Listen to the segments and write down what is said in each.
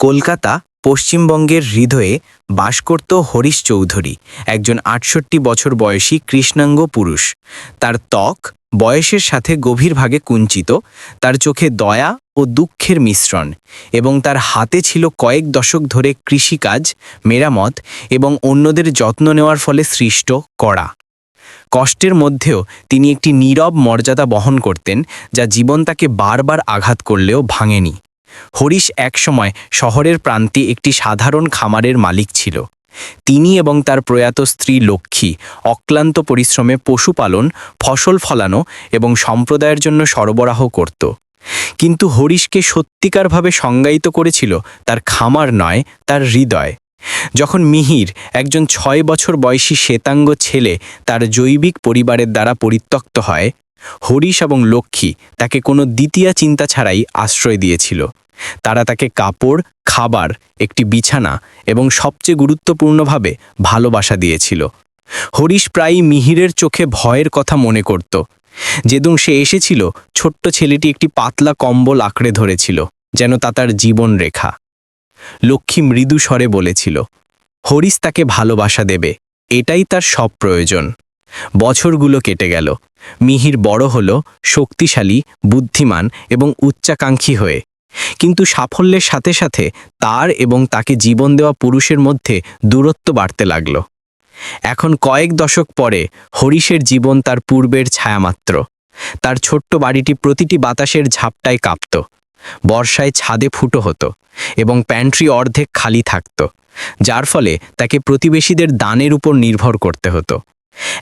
কলকাতা পশ্চিমবঙ্গের হৃদয়ে বাস করত হরিশ চৌধুরী, একজন আটষট্টি বছর বয়সী কৃষ্ণাঙ্গ পুরুষ। তার ত্বক বয়সের সাথে গভীরভাগে কুঞ্চিত, তার চোখে দয়া ও দুঃখের মিশ্রণ এবং তার হাতে ছিল কয়েক দশক ধরে কৃষিকাজ, মেরামত এবং অন্যদের যত্ন নেওয়ার ফলে সৃষ্ট করা কষ্টের মধ্যেও তিনি একটি নীরব মর্যাদা বহন করতেন, যা জীবন তাকে বারবার আঘাত করলেও ভাঙেনি। হরিশ একসময় শহরের প্রান্তে একটি সাধারণ খামারের মালিক ছিল। তিনি এবং তার প্রয়াত স্ত্রী লক্ষ্মী অক্লান্ত পরিশ্রমে পশুপালন, ফসল ফলানো এবং সম্প্রদায়ের জন্য সরবরাহ করত। কিন্তু হরিশকে সত্যিকারভাবে সংজ্ঞায়িত করেছিল তার খামার নয়, তার হৃদয়। যখন মিহির, একজন ছয় বছর বয়সী শ্বেতাঙ্গ ছেলে তার জৈবিক পরিবারের দ্বারা পরিত্যক্ত হয় হরিশ এবং লক্ষ্মী তাকে কোনো দ্বিতীয় চিন্তা ছাড়াই আশ্রয় দিয়েছিল। তারা তাকে কাপড়, খাবার, একটি বিছানা এবং সবচেয়ে গুরুত্বপূর্ণভাবে ভালোবাসা দিয়েছিল। হরিশ প্রায়ই মিহিরের চোখে ভয়ের কথা মনে করত। যেদিন সে এসেছিল, ছোট্ট ছেলেটি একটি পাতলা কম্বল আঁকড়ে ধরেছিল, যেন তা তার জীবন রেখা। লক্ষ্মী মৃদু স্বরে বলেছিল, হরিশ তাকে ভালোবাসা দেবে, এটাই তার সব প্রয়োজন। বছরগুলো কেটে গেল। মিহির বড় হল, শক্তিশালী, বুদ্ধিমান এবং উচ্চাকাঙ্ক্ষী হয়ে। কিন্তু সাফল্যের সাথে সাথে তার এবং তাকে জীবন দেওয়া পুরুষের মধ্যে দূরত্ব বাড়তে লাগল। এখন কয়েক দশক পরে হরিশের জীবন তার পূর্বের ছায়ামাত্র। তার ছোট্ট বাড়িটি প্রতিটি বাতাসের ঝাপটায় কাঁপত। বর্ষায় ছাদে ফুটো হতো এবং প্যান্ট্রি অর্ধেক খালি থাকত, যার ফলে তাকে প্রতিবেশীদের দানের উপর নির্ভর করতে হতো।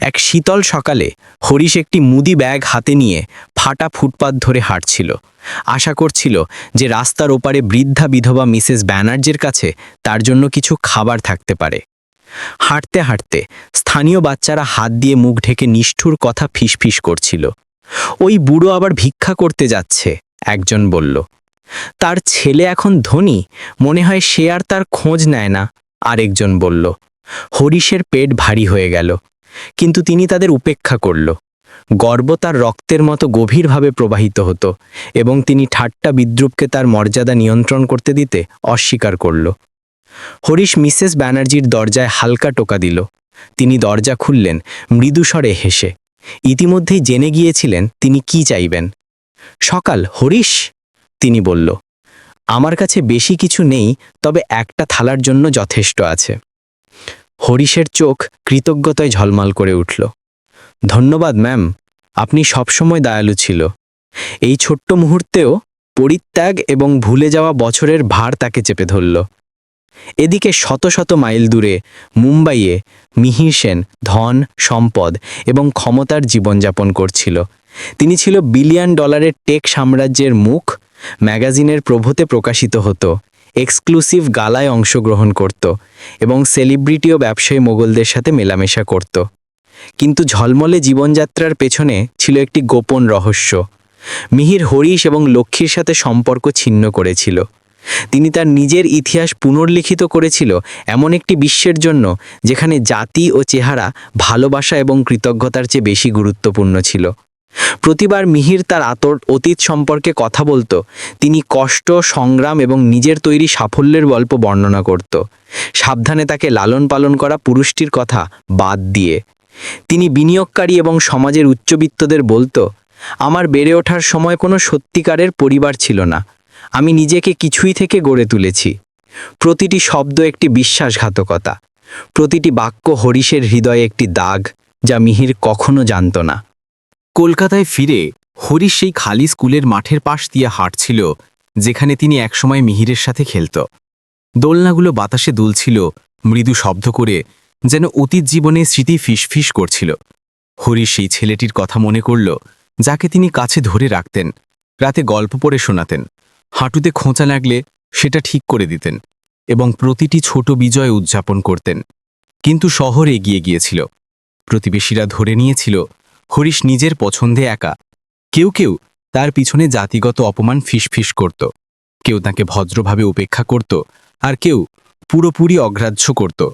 এক শীতল সকালে হরিশ একটি মুদি ব্যাগ হাতে নিয়ে ফাটা ফুটপাত ধরে হাঁটছিল। আশা করছিল যে রাস্তার ওপারে বৃদ্ধা বিধবা মিসেস ব্যানার্জের কাছে তার জন্য কিছু খাবার থাকতে পারে। হাঁটতে হাঁটতে স্থানীয় বাচ্চারা হাত দিয়ে মুখ ঢেকে নিষ্ঠুর কথা ফিসফিস করছিল। ওই বুড়ো আবার ভিক্ষা করতে যাচ্ছে, একজন বলল। তার ছেলে এখন ধনী, মনে হয় সে আর তার খোঁজ নেয় না, আরেকজন বলল। হরিশের পেট ভারী হয়ে গেল। কিন্তু তিনি তাদের উপেক্ষা করল। গর্ব তার রক্তের মতো গভীরভাবে প্রবাহিত হতো এবং তিনি ঠাট্টা বিদ্রুপকে তার মর্যাদা নিয়ন্ত্রণ করতে দিতে অস্বীকার করল। হরিশ মিসেস ব্যানার্জির দরজায় হালকা টোকা দিল। তিনি দরজা খুললেন, মৃদুস্বরে হেসে। ইতিমধ্যেই জেনে গিয়েছিলেন তিনি কি চাইবেন। সকাল, হরিশ? তিনি বলল, আমার কাছে বেশি কিছু নেই, তবে একটা থালার জন্য যথেষ্ট আছে। হরিশের চোখ কৃতজ্ঞতায় ঝলমাল করে উঠল। ধন্যবাদ, ম্যাম। আপনি সবসময় দয়ালু ছিল। এই ছোট্ট মুহূর্তেও পরিত্যাগ এবং ভুলে যাওয়া বছরের ভার তাকে চেপে ধরল। এদিকে শত শত মাইল দূরে মুম্বাইয়ে মিহির সেন ধন, সম্পদ এবং ক্ষমতার জীবনযাপন করছিল। তিনি ছিল বিলিয়ন ডলারের টেক সাম্রাজ্যের মুখ, ম্যাগাজিনের প্রভূতে প্রকাশিত হতো। এক্সক্লুসিভ গালায় অংশগ্রহণ করত এবং সেলিব্রিটি ও ব্যবসায়ী মোগলদের সাথে মেলামেশা করত। কিন্তু ঝলমলে জীবনযাত্রার পেছনে ছিল একটি গোপন রহস্য। মিহির হরিশ এবং লক্ষ্মীর সাথে সম্পর্ক ছিন্ন করেছিল। তিনি তার নিজের ইতিহাস পুনর্লিখিত করেছিল এমন একটি বিশ্বের জন্য যেখানে জাতি ও চেহারা ভালোবাসা এবং কৃতজ্ঞতার চেয়ে বেশি গুরুত্বপূর্ণ ছিল। প্রতিবার মিহির তার আতর অতীত সম্পর্কে কথা বলতো। তিনি কষ্ট, সংগ্রাম এবং নিজের তৈরি সাফল্যের গল্প বর্ণনা করত। সাবধানে তাকে লালন পালন করা পুরুষটির কথা বাদ দিয়ে। তিনি বিনিয়োগকারী এবং সমাজের উচ্চবিত্তদের বলতো, আমার বেড়ে ওঠার সময় কোনো সত্যিকারের পরিবার ছিল না। আমি নিজেকে কিছুই থেকে গড়ে তুলেছি। প্রতিটি শব্দ একটি বিশ্বাসঘাতকতা। প্রতিটি বাক্য হরিশের হৃদয়ে একটি দাগ, যা মিহির কখনো জানত না। কলকাতায় ফিরে হরিশ সেই খালি স্কুলের মাঠের পাশ দিয়ে হাঁটছিল, যেখানে তিনি একসময় মিহিরের সাথে খেলত। দোলনাগুলো বাতাসে দুলছিল, মৃদু শব্দ করে যেন অতীত জীবনে স্মৃতি ফিসফিস করছিল। হরিশ সেই ছেলেটির কথা মনে করল, যাকে তিনি কাছে ধরে রাখতেন, রাতে গল্প পড়ে শোনাতেন, হাঁটুতে খোঁচা লাগলে সেটা ঠিক করে দিতেন এবং প্রতিটি ছোট বিজয় উদযাপন করতেন। কিন্তু শহর এগিয়ে গিয়েছিল। প্রতিবেশীরা ধরে নিয়েছিল হরিশ নিজের পছন্দে একা। কেউ কেউ তার পিছনে জাতিগত অপমান ফিসফিস করত। কেউ তাকে ভদ্রভাবে উপেক্ষা করত আর কেউ পুরোপুরি অগ্রাহ্য করত।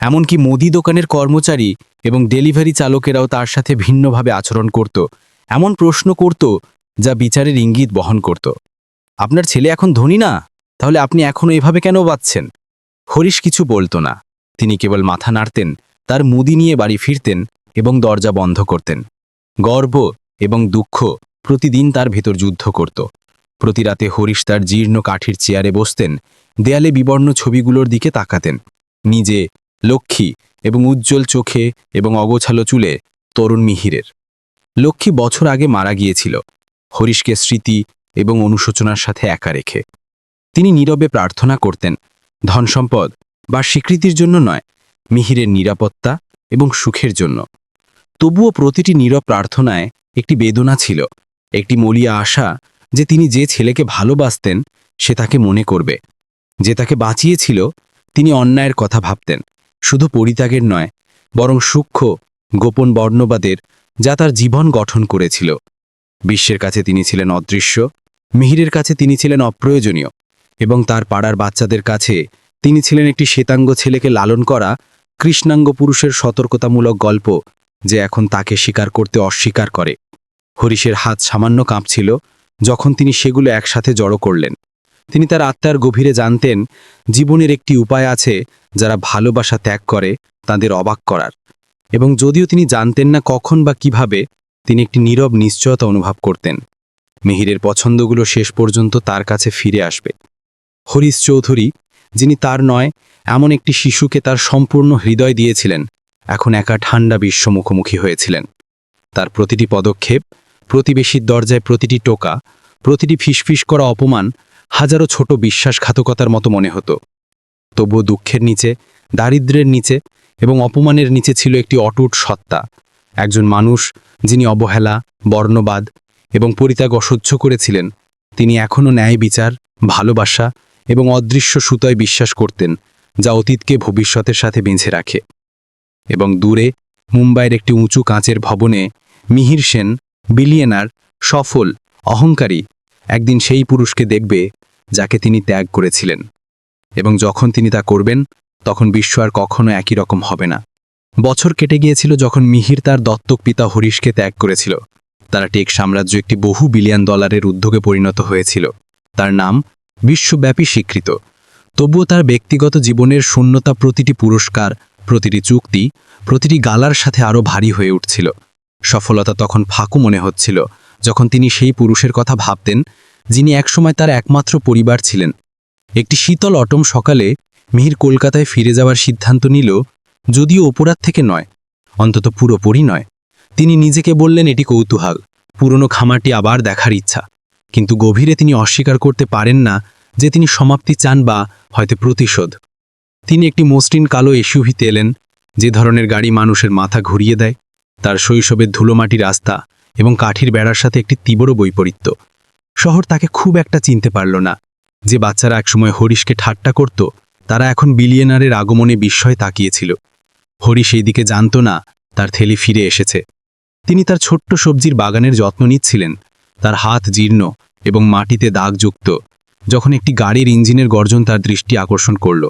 এমনকি মুদি দোকানের কর্মচারী এবং ডেলিভারি চালকেরাও তার সাথে ভিন্নভাবে আচরণ করত। এমন প্রশ্ন করত যা বিচারের ইঙ্গিত বহন করত। আপনার ছেলে এখন ধনী না? তাহলে আপনি এখনও এভাবে কেন বাঁচছেন? হরিশ কিছু বলতো না। তিনি কেবল মাথা নাড়তেন, তার মুদি নিয়ে বাড়ি ফিরতেন এবং দরজা বন্ধ করতেন। গর্ব এবং দুঃখ প্রতিদিন তার ভেতর যুদ্ধ করত। প্রতি রাতে হরিশ তার জীর্ণ কাঠির চেয়ারে বসতেন, দেয়ালে বিবর্ণ ছবিগুলোর দিকে তাকাতেন। নিজে লক্ষ্মী এবং উজ্জ্বল চোখে এবং অগোছালো চুলে তরুণ মিহিরের। লক্ষ্মী বছর আগে মারা গিয়েছিল। হরিশকে স্মৃতি এবং অনুশোচনার সাথে একা রেখে। তিনি নীরবে প্রার্থনা করতেন, ধনসম্পদ বা স্বীকৃতির জন্য নয়, মিহিরের নিরাপত্তা এবং সুখের জন্য। তবুও প্রতিটি নীরব প্রার্থনায় একটি বেদনা ছিল, একটি মলিয়া আশা যে তিনি যে ছেলেকে ভালোবাসতেন সে তাকে মনে করবে। যে তাকে বাঁচিয়েছিল, তিনি অন্যায়ের কথা ভাবতেন, শুধু পরিত্যাগের নয়, বরং সূক্ষ্ম, গোপন বর্ণবাদের যা তার জীবন গঠন করেছিল। বিশ্বের কাছে তিনি ছিলেন অদৃশ্য, মিহিরের কাছে তিনি ছিলেন অপ্রয়োজনীয়, এবং তার পাড়ার বাচ্চাদের কাছে তিনি ছিলেন একটি শ্বেতাঙ্গ ছেলেকে লালন করা কৃষ্ণাঙ্গ পুরুষের সতর্কতামূলক গল্প যে এখন তাকে স্বীকার করতে অস্বীকার করে। হরিশের হাত সামান্য কাঁপছিল যখন তিনি সেগুলো একসাথে জড়ো করলেন। তিনি তার আত্মার গভীরে জানতেন, জীবনের একটি উপায় আছে যারা ভালোবাসা ত্যাগ করে, তাদের অবাক করার। এবং যদিও তিনি জানতেন না কখন বা কীভাবে, তিনি একটি নীরব নিশ্চয়তা অনুভব করতেন। মিহিরের পছন্দগুলো শেষ পর্যন্ত তার কাছে ফিরে আসবে। হরিশ চৌধুরী, যিনি তার নয়, এমন একটি শিশুকে তার সম্পূর্ণ হৃদয় দিয়েছিলেন এখন একা ঠান্ডা বিশ্ব মুখোমুখি হয়েছিলেন। তার প্রতিটি পদক্ষেপ, প্রতিবেশীর দরজায় প্রতিটি টোকা, প্রতিটি ফিসফিস করা অপমান হাজারো ছোট বিশ্বাসঘাতকতার মতো মনে হতো। তবুও দুঃখের নিচে, দারিদ্র্যের নিচে এবং অপমানের নিচে ছিল একটি অটুট সত্তা, একজন মানুষ যিনি অবহেলা, বর্ণবাদ এবং পরিত্যাগ অসহ্য করেছিলেন। তিনি এখনও ন্যায় বিচার, ভালোবাসা এবং অদৃশ্য সুতোয় বিশ্বাস করতেন, যা অতীতকে ভবিষ্যতের সাথে বেঁধে রাখে। এবং দূরে মুম্বাইয়ের একটি উঁচু কাঁচের ভবনে মিহির সেন, বিলিয়নার, সফল, অহংকারী একদিন সেই পুরুষকে দেখবে যাকে তিনি ত্যাগ করেছিলেন। এবং যখন তিনি তা করবেন, তখন বিশ্ব আর কখনো একই রকম হবে না। বছর কেটে গিয়েছিল যখন মিহির তার দত্তক পিতা হরিশকে ত্যাগ করেছিল। তারা টেক সাম্রাজ্য একটি বহু বিলিয়ন ডলারের উদ্যোগে পরিণত হয়েছিল। তার নাম বিশ্বব্যাপী স্বীকৃত। তবুও তার ব্যক্তিগত জীবনের শূন্যতা প্রতিটি পুরস্কার প্রতিটি চুক্তি প্রতিটি গালার সাথে আরও ভারী হয়ে উঠছিল। সফলতা তখন ফাঁকু মনে হচ্ছিল, যখন তিনি সেই পুরুষের কথা ভাবতেন, যিনি একসময় তার একমাত্র পরিবার ছিলেন। একটি শীতল অটম সকালে মিহির কলকাতায় ফিরে যাওয়ার সিদ্ধান্ত নিল, যদিও অপরাধ থেকে নয়, অন্তত পুরোপুরি নয়। তিনি নিজেকে বললেন, এটি কৌতূহল, পুরনো খামারটি আবার দেখার ইচ্ছা। কিন্তু গভীরে তিনি অস্বীকার করতে পারেন না যে তিনি সমাপ্তি চান বা হয়তো প্রতিশোধ। তিনি একটি মসৃণ কালো এসইউভিতে এলেন, যে ধরনের গাড়ি মানুষের মাথা ঘুরিয়ে দেয়। তার শৈশবের ধুলোমাটি রাস্তা এবং কাঠির বেড়ার সাথে একটি তীব্র বৈপরীত্য। শহর তাকে খুব একটা চিনতে পারল না। যে বাচ্চারা একসময় হরিশকে ঠাট্টা করত, তারা এখন বিলিয়নারের আগমনে বিস্ময়ে তাকিয়েছিল। হরিশ এই দিকে জানত না, তার থেলি ফিরে এসেছে। তিনি তার ছোট্ট সবজির বাগানের যত্ন নিচ্ছিলেন। তার হাত জীর্ণ এবং মাটিতে দাগযুক্ত যখন একটি গাড়ির ইঞ্জিনের গর্জন তার দৃষ্টি আকর্ষণ করল।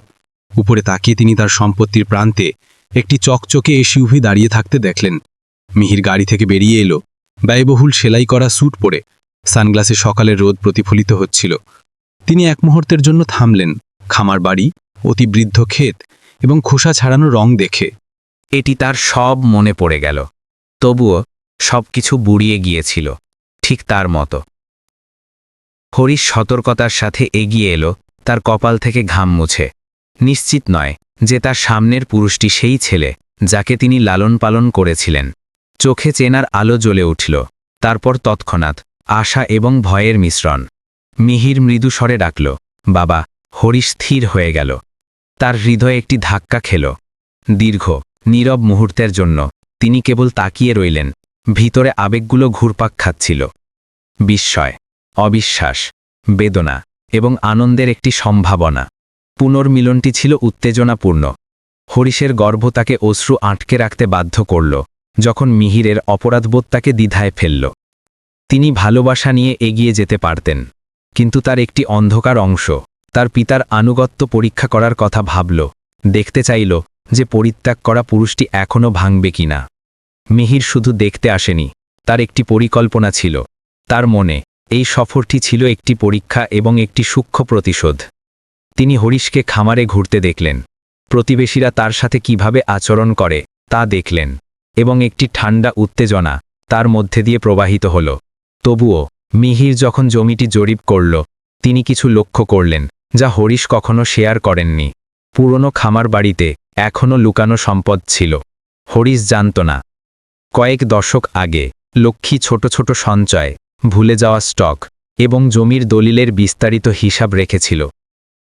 উপরে তাকিয়ে তিনি তার সম্পত্তির প্রান্তে একটি চকচকে এসইউভি দাঁড়িয়ে থাকতে দেখলেন। মিহির গাড়ি থেকে বেরিয়ে এলো। ব্যয়বহুল সেলাই করা স্যুট পরে সানগ্লাসে সকালের রোদ প্রতিফলিত হচ্ছিল। তিনি এক মুহূর্তের জন্য থামলেন। খামার বাড়ি, অতি বৃদ্ধ ক্ষেত এবং খোসা ছাড়ানো রং দেখে। এটি তার সব মনে পড়ে গেল। তবুও সবকিছু বুড়িয়ে গিয়েছিল, ঠিক তার মতো। হরিশ সতর্কতার সাথে এগিয়ে এলো, তার কপাল থেকে ঘাম মুছে। নিশ্চিত নয় যে তার সামনের পুরুষটি সেই ছেলে, যাকে তিনি লালন পালন করেছিলেন। চোখে চেনার আলো জ্বলে উঠল। তারপর তৎক্ষণাৎ আশা এবং ভয়ের মিশ্রণ। মিহির মৃদু স্বরে ডাকল, বাবা, হরিশ স্থির হয়ে গেল। তার হৃদয়ে একটি ধাক্কা খেল। দীর্ঘ, নীরব মুহূর্তের জন্য তিনি কেবল তাকিয়ে রইলেন, ভিতরে আবেগগুলো ঘুরপাক খাচ্ছিল। বিস্ময়, অবিশ্বাস, বেদনা এবং আনন্দের একটি সম্ভাবনা। পুনর্মিলনটি ছিল উত্তেজনাপূর্ণ। হরিশের গর্ভ তাকে অশ্রু আটকে রাখতে বাধ্য করল, যখন মিহিরের অপরাধবোধ তাকে দ্বিধায় ফেলল। তিনি ভালোবাসা নিয়ে এগিয়ে যেতে পারতেন, কিন্তু তার একটি অন্ধকার অংশ, তার পিতার আনুগত্য পরীক্ষা করার কথা ভাবল, দেখতে চাইল যে পরিত্যাগ করা পুরুষটি এখনও ভাঙবে কিনা মিহির শুধু দেখতে আসেনি, তার একটি পরিকল্পনা ছিল, তার মনে এই সফরটি ছিল একটি পরীক্ষা এবং একটি সূক্ষ্ম প্রতিশোধ। তিনি হরিশকে খামারে ঘুরতে দেখলেন। প্রতিবেশীরা তার সাথে কীভাবে আচরণ করে, তা দেখলেন এবং একটি ঠান্ডা উত্তেজনা তার মধ্যে দিয়ে প্রবাহিত হল। তবুও, মিহির যখন জমিটি জরিপ করল, তিনি কিছু লক্ষ্য করলেন, যা হরিশ কখনো শেয়ার করেননি। পুরনো খামার বাড়িতে এখনও লুকানো সম্পদ ছিল। হরিশ জানত না। কয়েক দশক আগে, লক্ষ্মী ছোট ছোট সঞ্চয়, ভুলে যাওয়া স্টক এবং জমির দলিলের বিস্তারিত হিসাব রেখেছিল।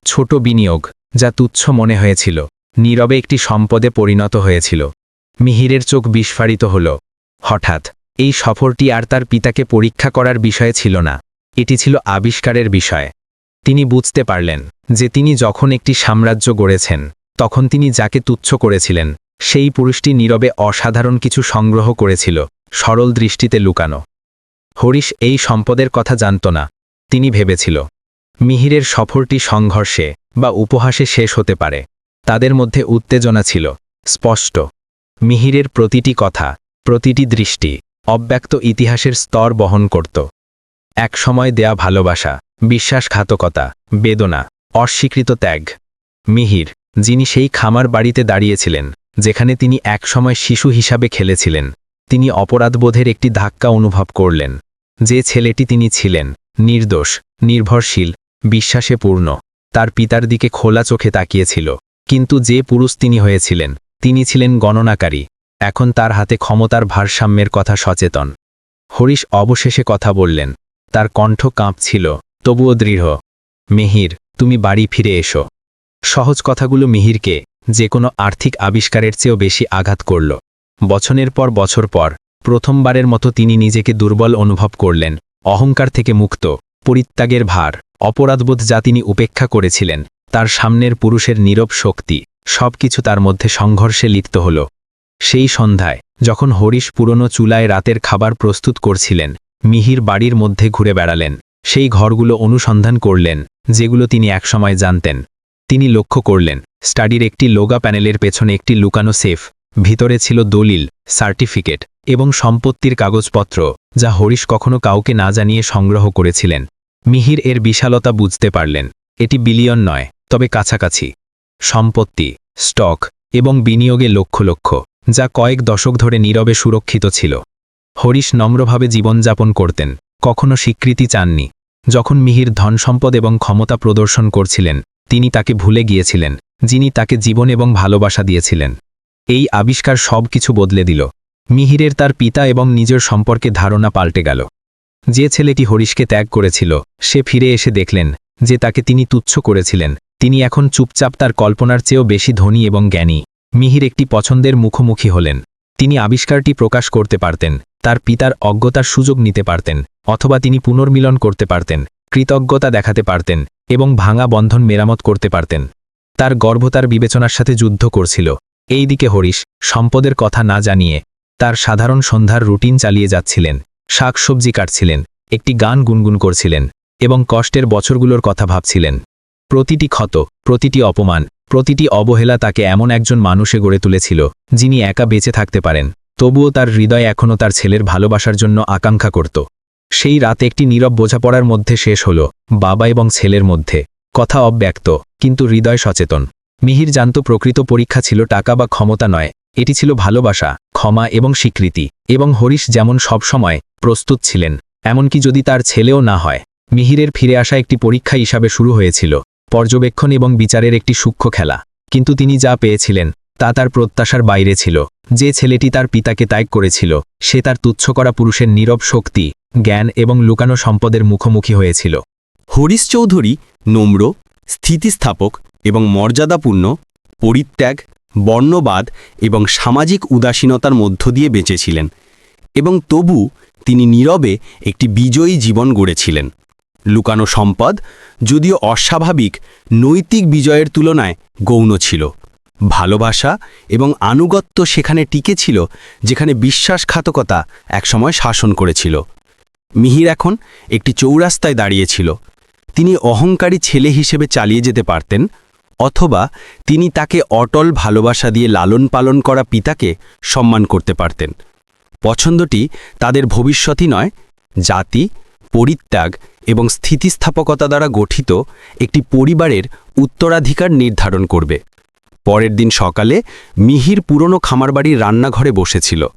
ছোট বিনিয়োগ, যা তুচ্ছ মনে হয়েছিল। নীরবে একটি সম্পদে পরিণত হয়েছিল। মিহিরের চোখ বিস্ফারিত হল। হঠাৎ, এই সফরটি আর তার পিতাকে পরীক্ষা করার বিষয়ে ছিল না। এটি ছিল আবিষ্কারের বিষয়। তিনি বুঝতে পারলেন যে তিনি যখন একটি সাম্রাজ্য গড়েছেন, তখন তিনি যাকে তুচ্ছ করেছিলেন, সেই পুরুষটি নীরবে অসাধারণ কিছু সংগ্রহ করেছিল, সরল দৃষ্টিতে লুকানো। হরিশ এই সম্পদের কথা জানত না। তিনি ভেবেছিল মিহিরের সফরটি সংঘর্ষে বা উপহাসে শেষ হতে পারে। তাদের মধ্যে উত্তেজনা ছিল। স্পষ্ট। মিহিরের প্রতিটি কথা, প্রতিটি দৃষ্টি অব্যক্ত ইতিহাসের স্তর বহন করত। এক সময় দেয়া ভালোবাসা, বিশ্বাসঘাতকতা, বেদনা, অস্বীকৃত ত্যাগ। মিহির, যিনি সেই খামার বাড়িতে দাঁড়িয়েছিলেন, যেখানে তিনি একসময় শিশু হিসাবে খেলেছিলেন, তিনি অপরাধবোধের একটি ধাক্কা অনুভব করলেন। যে ছেলেটি তিনি ছিলেন, নির্দোষ, নির্ভরশীল বিশ্বাসে পূর্ণ। তার পিতার দিকে খোলা চোখে তাকিয়েছিল। কিন্তু যে পুরুষ তিনি হয়েছিলেন, তিনি ছিলেন গণনাকারী। এখন তার হাতে ক্ষমতার ভারসাম্যের কথা সচেতন। হরিশ অবশেষে কথা বললেন, তার কণ্ঠ কাঁপছিল, তবুও দৃঢ়। মেহির, তুমি বাড়ি ফিরে এসো। সহজ কথাগুলো মিহিরকে যে কোনো আর্থিক আবিষ্কারের চেয়েও বেশি আঘাত করল। বছরের পর বছর পর, প্রথমবারের মতো তিনি নিজেকে দুর্বল অনুভব করলেন, অহংকার থেকে মুক্ত, পরিত্যাগের ভার। অপরাধবোধ যা তিনি উপেক্ষা করেছিলেন, তার সামনের পুরুষের নীরব শক্তি, সবকিছু তার মধ্যে সংঘর্ষে লিপ্ত হল। সেই সন্ধ্যায়, যখন হরিশ পুরনো চুলায় রাতের খাবার প্রস্তুত করছিলেন, মিহির বাড়ির মধ্যে ঘুরে বেড়ালেন। সেই ঘরগুলো অনুসন্ধান করলেন, যেগুলো তিনি একসময় জানতেন। তিনি লক্ষ্য করলেন, স্টাডির একটি লোগা প্যানেলের পেছনে একটি লুকানো সেফ, ভিতরে ছিল দলিল, সার্টিফিকেট এবং সম্পত্তির কাগজপত্র, যা হরিশ কখনো কাউকে না জানিয়ে সংগ্রহ করেছিলেন। মিহির এর বিশালতা বুঝতে পারলেন। এটি বিলিয়ন নয়, তবে কাছাকাছি। সম্পত্তি, স্টক এবং বিনিয়োগে লক্ষ লক্ষ, যা কয়েক দশক ধরে নীরবে সুরক্ষিত ছিল। হরিশ নম্রভাবে জীবনযাপন করতেন, কখনো স্বীকৃতি চাননি। যখন মিহির ধন সম্পদ এবং ক্ষমতা প্রদর্শন করছিলেন, তিনি তাকে ভুলে গিয়েছিলেন, যিনি তাকে জীবন এবং ভালোবাসা দিয়েছিলেন। এই আবিষ্কার সব কিছু বদলে দিল। মিহিরের তার পিতা এবং নিজের সম্পর্কে ধারণা পাল্টে গেল। যে ছেলেটি হরিশকে ত্যাগ করেছিল, সে ফিরে এসে দেখলেন যে তাকে তিনি তুচ্ছ করেছিলেন। তিনি এখন চুপচাপ তার কল্পনার চেয়েও বেশি ধনী এবং জ্ঞানী। মিহির একটি পছন্দের মুখোমুখি হলেন। তিনি আবিষ্কারটি প্রকাশ করতে পারতেন, তার পিতার অজ্ঞতার সুযোগ নিতে পারতেন, অথবা তিনি পুনর্মিলন করতে পারতেন, কৃতজ্ঞতা দেখাতে পারতেন, এবং ভাঙা বন্ধন মেরামত করতে পারতেন। তার গর্ভ তার বিবেচনার সাথে যুদ্ধ করছিল। এই দিকে হরিশ সম্পদের কথা না জানিয়ে তার সাধারণ সন্ধ্যার রুটিন চালিয়ে যাচ্ছিলেন। শাকসবজি কাটছিলেন, একটি গান গুনগুন করছিলেন এবং কষ্টের বছরগুলোর কথা ভাবছিলেন। প্রতিটি ক্ষত, প্রতিটি অপমান, প্রতিটি অবহেলা তাকে এমন একজন মানুষে গড়ে তুলেছিল, যিনি একা বেঁচে থাকতে পারেন, তবুও তার হৃদয় এখনও তার ছেলের ভালোবাসার জন্য আকাঙ্ক্ষা করত। সেই রাতে একটি নীরব বোঝাপড়ার মধ্যে শেষ হল, বাবা এবং ছেলের মধ্যে। কথা অব্যক্ত, কিন্তু হৃদয় সচেতন। মিহির জানত প্রকৃত পরীক্ষা ছিল টাকা বা ক্ষমতা নয় এটি ছিল ভালোবাসা, ক্ষমা এবং স্বীকৃতি, এবং হরিশ যেমন সবসময় প্রস্তুত ছিলেন, এমনকি যদি তার ছেলেও না হয়, মিহিরের ফিরে আসা একটি পরীক্ষা হিসাবে শুরু হয়েছিল, পর্যবেক্ষণ এবং বিচারের একটি সূক্ষ্ম খেলা। কিন্তু তিনি যা পেয়েছিলেন, তা তার প্রত্যাশার বাইরে ছিল, যে ছেলেটি তার পিতাকে ত্যাগ করেছিল, সে তার তুচ্ছ করা পুরুষের নীরব শক্তি, জ্ঞান এবং লুকানো সম্পদের মুখোমুখি হয়েছিল। হরিশ চৌধুরী, নম্র, স্থিতিস্থাপক এবং মর্যাদাপূর্ণ, পরিত্যাগ বর্ণবাদ এবং সামাজিক উদাসীনতার মধ্য দিয়ে বেঁচেছিলেন এবং তবু তিনি নীরবে একটি বিজয়ী জীবন গড়েছিলেন। লুকানো সম্পদ যদিও অস্বাভাবিক, নৈতিক বিজয়ের তুলনায় গৌণ ছিল। ভালোবাসা এবং আনুগত্য সেখানে টিকে ছিল, যেখানে বিশ্বাসঘাতকতা একসময় শাসন করেছিল। মিহির এখন একটি চৌরাস্তায় দাঁড়িয়েছিল তিনি অহংকারী ছেলে হিসেবে চালিয়ে যেতে পারতেন অথবা তিনি তাকে অটল ভালোবাসা দিয়ে লালন পালন করা পিতাকে সম্মান করতে পারতেন। পছন্দটি তাদের ভবিষ্যতই নয়, জাতি, পরিত্যাগ এবং স্থিতিস্থাপকতা দ্বারা গঠিত একটি পরিবারের উত্তরাধিকার নির্ধারণ করবে। পরের দিন সকালে মিহির পুরনো খামারবাড়ির রান্নাঘরে বসেছিল।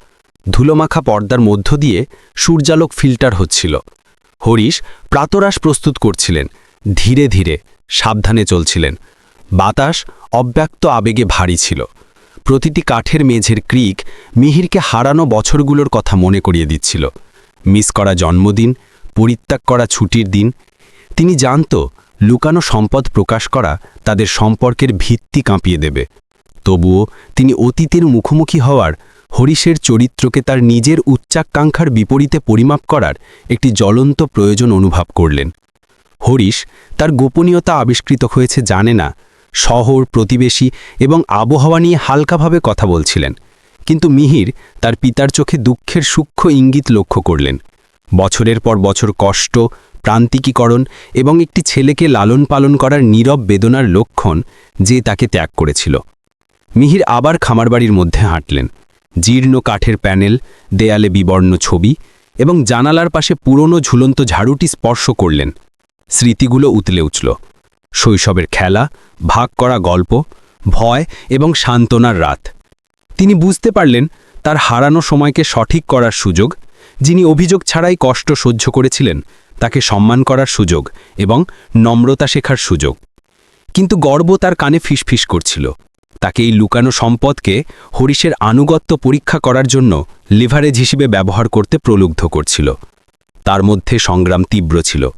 ধুলোমাখা পর্দার মধ্য দিয়ে সূর্যালোক ফিল্টার হচ্ছিল। হরিশ প্রাতরাশ প্রস্তুত করছিলেন। ধীরে ধীরে সাবধানে চলছিলেন। বাতাস অব্যক্ত আবেগে ভারী ছিল। প্রতিটি কাঠের মেঝের ক্রিক মিহিরকে হারানো বছরগুলোর কথা মনে করিয়ে দিচ্ছিল। মিস করা জন্মদিন, পরিত্যাগ করা ছুটির দিন, তিনি জানত লুকানো সম্পদ প্রকাশ করা তাদের সম্পর্কের ভিত্তি কাঁপিয়ে দেবে। তবুও তিনি অতীতের মুখোমুখি হওয়ার, হরিশের চরিত্রকে তার নিজের উচ্চাকাঙ্ক্ষার বিপরীতে পরিমাপ করার একটি জ্বলন্ত প্রয়োজন অনুভব করলেন। হরিশ তার গোপনীয়তা আবিষ্কৃত হয়েছে জানে না শহর, প্রতিবেশী এবং আবহাওয়া নিয়ে হালকাভাবে কথা বলছিলেন। কিন্তু মিহির তার পিতার চোখে দুঃখের সূক্ষ্ম ইঙ্গিত লক্ষ্য করলেন। বছরের পর বছর কষ্ট, প্রান্তিকীকরণ এবং একটি ছেলেকে লালন পালন করার নীরব বেদনার লক্ষণ যে তাকে ত্যাগ করেছিল। মিহির আবার খামারবাড়ির মধ্যে হাঁটলেন। জীর্ণ কাঠের প্যানেল, দেয়ালে বিবর্ণ ছবি এবং জানালার পাশে পুরনো ঝুলন্ত ঝাড়ুটি স্পর্শ করলেন। স্মৃতিগুলো উতলে উঠল। শৈশবের খেলা, ভাগ করা গল্প, ভয় এবং সান্ত্বনার রাত। তিনি বুঝতে পারলেন তার হারানো সময়কে সঠিক করার সুযোগ, যিনি অভিযোগ ছাড়াই কষ্ট সহ্য করেছিলেন, তাকে সম্মান করার সুযোগ এবং নম্রতা শেখার সুযোগ। কিন্তু গর্ব তার কানে ফিসফিস করছিল। তাকে এই লুকানো সম্পদকে হরিশের আনুগত্য পরীক্ষা করার জন্য লিভারেজ হিসেবে ব্যবহার করতে প্রলুব্ধ করছিল। তার মধ্যে সংগ্রাম তীব্র ছিল।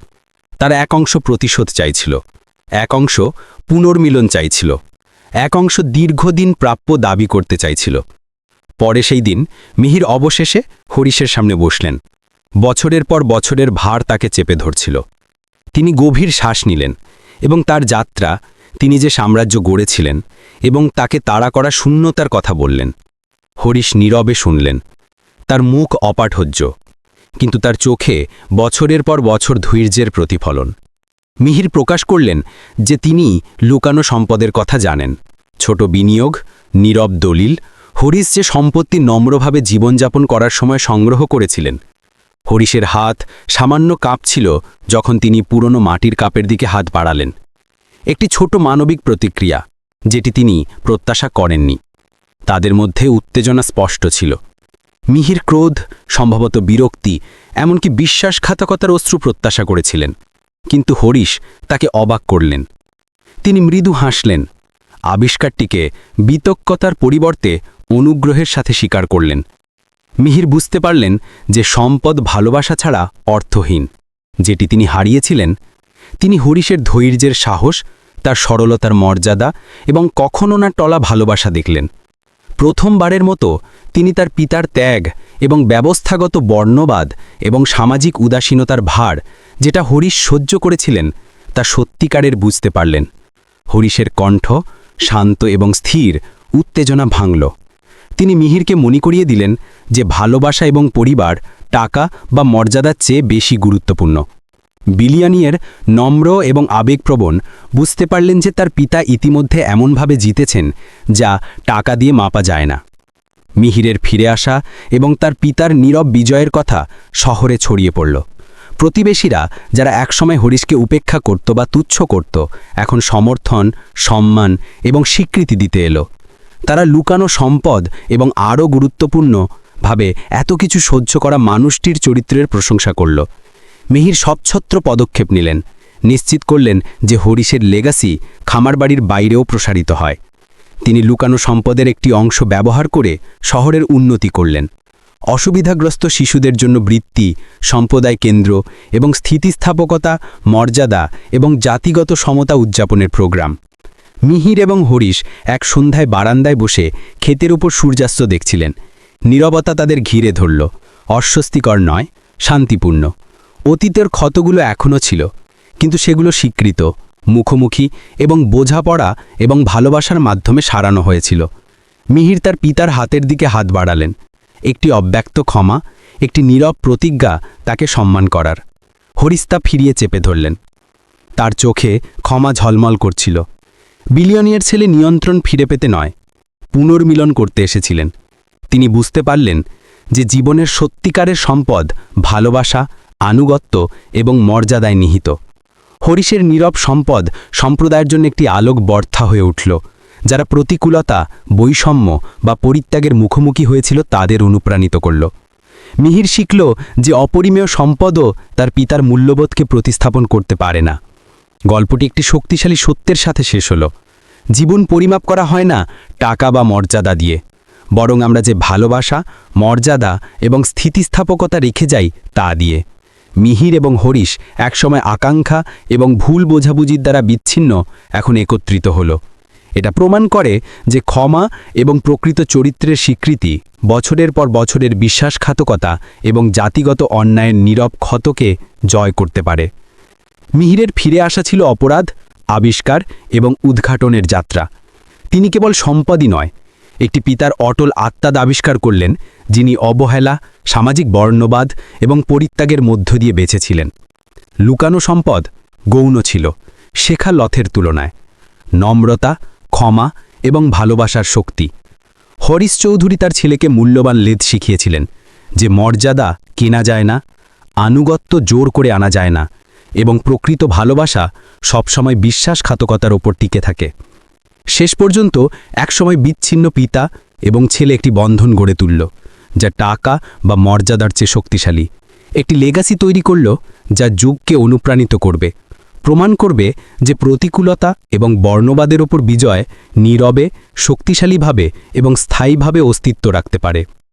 তার এক অংশ প্রতিশোধ চাইছিল। এক অংশ পুনর্মিলন চাইছিল, এক অংশ দীর্ঘদিন প্রাপ্য দাবি করতে চাইছিল। পরে সেই দিন মিহির অবশেষে হরিশের সামনে বসলেন। বছরের পর বছরের ভার তাকে চেপে ধরছিল। তিনি গভীর শ্বাস নিলেন এবং তার যাত্রা, তিনি যে সাম্রাজ্য গড়েছিলেন এবং তাকে তাড়া করা শূন্যতার কথা বললেন। হরিশ নীরবে শুনলেন, তার মুখ অপাঠহ্য কিন্তু তার চোখে বছরের পর বছর ধৈর্যের প্রতিফলন। মিহির প্রকাশ করলেন যে তিনি লুকানো সম্পদের কথা জানেন। ছোট বিনিয়োগ, নীরব দলিল, হরিশ যে সম্পত্তি নম্রভাবে জীবনযাপন করার সময় সংগ্রহ করেছিলেন। হরিশের হাত সামান্য কাঁপছিল যখন তিনি পুরনো মাটির কাপের দিকে হাত বাড়ালেন। একটি ছোট মানবিক প্রতিক্রিয়া, যেটি তিনি প্রত্যাশা করেননি। তাদের মধ্যে উত্তেজনা স্পষ্ট ছিল। মিহির ক্রোধ, সম্ভবত বিরক্তি, এমনকি বিশ্বাসঘাতকতার অশ্রু প্রত্যাশা করেছিলেন। কিন্তু হরিশ তাকে অবাক করলেন। তিনি মৃদু হাসলেন। আবিষ্কারটিকে বিতক্কতার পরিবর্তে অনুগ্রহের সাথে স্বীকার করলেন। মিহির বুঝতে পারলেন যে সম্পদ ভালোবাসা ছাড়া অর্থহীন। যেটি তিনি হারিয়েছিলেন, তিনি হরিশের ধৈর্যের সাহস, তার সরলতার মর্যাদা এবং কখনো না টলা ভালোবাসা দেখলেন। প্রথমবারের মতো তিনি তার পিতার ত্যাগ এবং ব্যবস্থাগত বর্ণবাদ এবং সামাজিক উদাসীনতার ভার যেটা হরিশ সহ্য করেছিলেন, তা সত্যিকারের বুঝতে পারলেন। হরিশের কণ্ঠ শান্ত এবং স্থির, উত্তেজনা ভাঙল। তিনি মিহিরকে মনে করিয়ে দিলেন যে ভালোবাসা এবং পরিবার, টাকা বা মর্যাদার চেয়ে বেশি গুরুত্বপূর্ণ। বিলিয়ানিয়ের নম্র এবং আবেগপ্রবণ বুঝতে পারলেন যে তার পিতা ইতিমধ্যে এমনভাবে জিতেছেন যা টাকা দিয়ে মাপা যায় না। মিহিরের ফিরে আসা এবং তার পিতার নীরব বিজয়ের কথা শহরে ছড়িয়ে পড়ল। প্রতিবেশীরা যারা একসময় হরিশকে উপেক্ষা করত বা তুচ্ছ করত, এখন সমর্থন, সম্মান এবং স্বীকৃতি দিতে এলো। তারা লুকানো সম্পদ এবং আরও গুরুত্বপূর্ণভাবে এত কিছু সহ্য করা মানুষটির চরিত্রের প্রশংসা করল। মিহির সবছত্র পদক্ষেপ নিলেন। নিশ্চিত করলেন যে হরিশের লেগাসি খামারবাড়ির বাইরেও প্রসারিত হয়। তিনি লুকানো সম্পদের একটি অংশ ব্যবহার করে শহরের উন্নতি করলেন। অসুবিধাগ্রস্ত শিশুদের জন্য বৃত্তি, সম্প্রদায় কেন্দ্র এবং স্থিতিস্থাপকতা, মর্যাদা এবং জাতিগত সমতা উদযাপনের প্রোগ্রাম। মিহির এবং হরিশ এক সন্ধ্যায় বারান্দায় বসে ক্ষেতের উপর সূর্যাস্ত দেখছিলেন। নীরবতা তাদের ঘিরে ধরল। অস্বস্তিকর নয়, শান্তিপূর্ণ। অতীতের ক্ষতগুলো এখনও ছিল, কিন্তু সেগুলো স্বীকৃত, মুখোমুখি এবং বোঝাপড়া এবং ভালোবাসার মাধ্যমে সারানো হয়েছিল। মিহির তার পিতার হাতের দিকে হাত বাড়ালেন। একটি অব্যক্ত ক্ষমা, একটি নীরব প্রতিজ্ঞা তাকে সম্মান করার। হরিস্তা ফিরিয়ে চেপে ধরলেন। তার চোখে ক্ষমা ঝলমল করছিল। বিলিয়নিয়ার ছেলে নিয়ন্ত্রণ ফিরে পেতে নয়, পুনর্মিলন করতে এসেছিলেন। তিনি বুঝতে পারলেন যে জীবনের সত্যিকারের সম্পদ ভালোবাসা আনুগত্য এবং মর্যাদায় নিহিত। হরিশের নীরব সম্পদ সম্প্রদায়ের জন্য একটি আলোক বর্থা হয়ে উঠল, যারা প্রতিকূলতা, বৈষম্য বা পরিত্যাগের মুখোমুখি হয়েছিল তাদের অনুপ্রাণিত করল। মিহির শিখল যে অপরিমেয় সম্পদও তার পিতার মূল্যবোধকে প্রতিস্থাপন করতে পারে না। গল্পটি একটি শক্তিশালী সত্যের সাথে শেষ হলো। জীবন পরিমাপ করা হয় না টাকা বা মর্যাদা দিয়ে। বরং আমরা যে ভালোবাসা, মর্যাদা এবং স্থিতিস্থাপকতা রেখে যাই তা দিয়ে। মিহির এবং হরিশ একসময় আকাঙ্ক্ষা এবং ভুল বোঝাবুঝির দ্বারা বিচ্ছিন্ন এখন একত্রিত হলো। এটা প্রমাণ করে যে ক্ষমা এবং প্রকৃত চরিত্রের স্বীকৃতি, বছরের পর বছরের বিশ্বাসঘাতকতা এবং জাতিগত অন্যায়ের নীরব ক্ষতকে জয় করতে পারে। মিহিরের ফিরে আসা ছিল অপরাধ, আবিষ্কার এবং উদ্ঘাটনের যাত্রা। তিনি কেবল সম্পদই নয় একটি পিতার অটল আত্মাদ আবিষ্কার করলেন, যিনি অবহেলা, সামাজিক বর্ণবাদ এবং পরিত্যাগের মধ্য দিয়ে বেঁচেছিলেন। লুকানো সম্পদ গৌণ ছিল, শেখা লথের তুলনায়। নম্রতা, ক্ষমা এবং ভালোবাসার শক্তি। হরিশ চৌধুরী তার ছেলেকে মূল্যবান লেদ শিখিয়েছিলেন, যে মর্যাদা কেনা যায় না, আনুগত্য জোর করে আনা যায় না এবং প্রকৃত ভালোবাসা সবসময় বিশ্বাসঘাতকতার ওপর টিকে থাকে। শেষ পর্যন্ত একসময় বিচ্ছিন্ন পিতা এবং ছেলে একটি বন্ধন গড়ে তুলল, যা টাকা বা মর্যাদার চেয়ে শক্তিশালী। একটি লেগাসি তৈরি করল, যা যুগকে অনুপ্রাণিত করবে। প্রমাণ করবে যে প্রতিকূলতা এবং বর্ণবাদের ওপর বিজয় নীরবে, শক্তিশালীভাবে এবং স্থায়ীভাবে অস্তিত্ব রাখতে পারে।